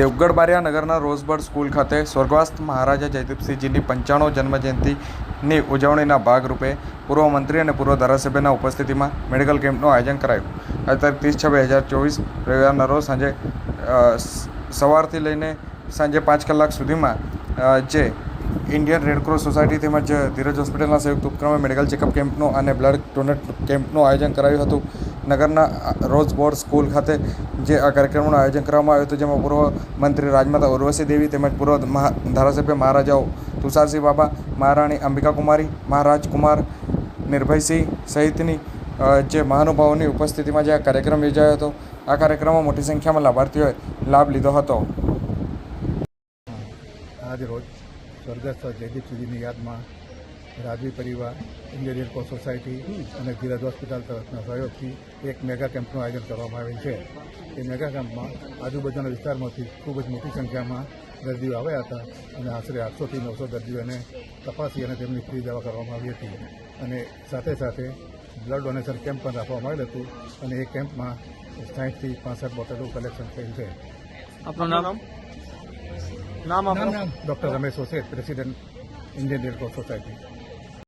દેવગઢ બારિયા નગરના રોઝબર્ડ સ્કૂલ ખાતે સ્વર્ગવાસ્થ મહારાજા જયદીપસિંહજીની પંચાણું જન્મજયંતિની ઉજવણીના ભાગરૂપે પૂર્વ મંત્રી અને પૂર્વ ધારાસભ્યના ઉપસ્થિતિમાં મેડિકલ કેમ્પનું આયોજન કરાયું. અત્યારે ત્રીસ છ બે હજાર ચોવીસ રવિવારના રોજ સાંજે સવારથી લઈને સાંજે પાંચ કલાક સુધીમાં જે ઇન્ડિયન રેડક્રોસ સોસાયટી તેમજ ધીરજ હોસ્પિટલના સંયુક્ત ઉપક્રમે મેડિકલ ચેકઅપ કેમ્પનું અને બ્લડ ડોનેટ કેમ્પનું આયોજન કરાયું હતું. નગરના રોઝ બોર્ડ સ્કૂલ ખાતે જે આ કાર્યક્રમનું આયોજન કરવામાં આવ્યું હતું, જેમાં પૂર્વ મંત્રી રાજમાતા ઉર્વશી દેવી તેમજ પૂર્વ ધારાસભ્ય મહારાજાઓ તુષારસિંહ બાબા, મહારાણી અંબિકા કુમારી, મહારાજ કુમાર નિર્ભયસિંહ સહિતની જે મહાનુભાવોની ઉપસ્થિતિમાં જે આ કાર્યક્રમ યોજાયો હતો, આ કાર્યક્રમમાં મોટી સંખ્યામાં લાભાર્થીઓએ લાભ લીધો હતો. આજ રોજ સ્વર્ગસ્થ જયદીપસિંહજીની યાદમાં રાજવી પરિવાર ઇન્ડિયન રેડક્રોસ સોસાયટી અને ધીરજ હોસ્પિટલ તરફના સહયોગથી એક મેગા કેમ્પનું આયોજન કરવામાં આવેલ છે. એ મેગા કેમ્પમાં આજુબાજુના વિસ્તારમાંથી ખૂબ જ મોટી સંખ્યામાં દર્દીઓ આવ્યા હતા અને આશરે આઠસોથી નવસો દર્દીઓને તપાસી અને તેમની ફ્રી દવા કરવામાં આવી હતી. અને સાથે સાથે બ્લડ ડોનેશન કેમ્પ પણ રાખવામાં આવેલ હતું અને એ કેમ્પમાં સાહીઠથી પાસઠ બોટલો કલેક્શન થયેલ છે. આપનું નામ? નામ આપનું? Doctor Ramesh Oset president Indian red cross society.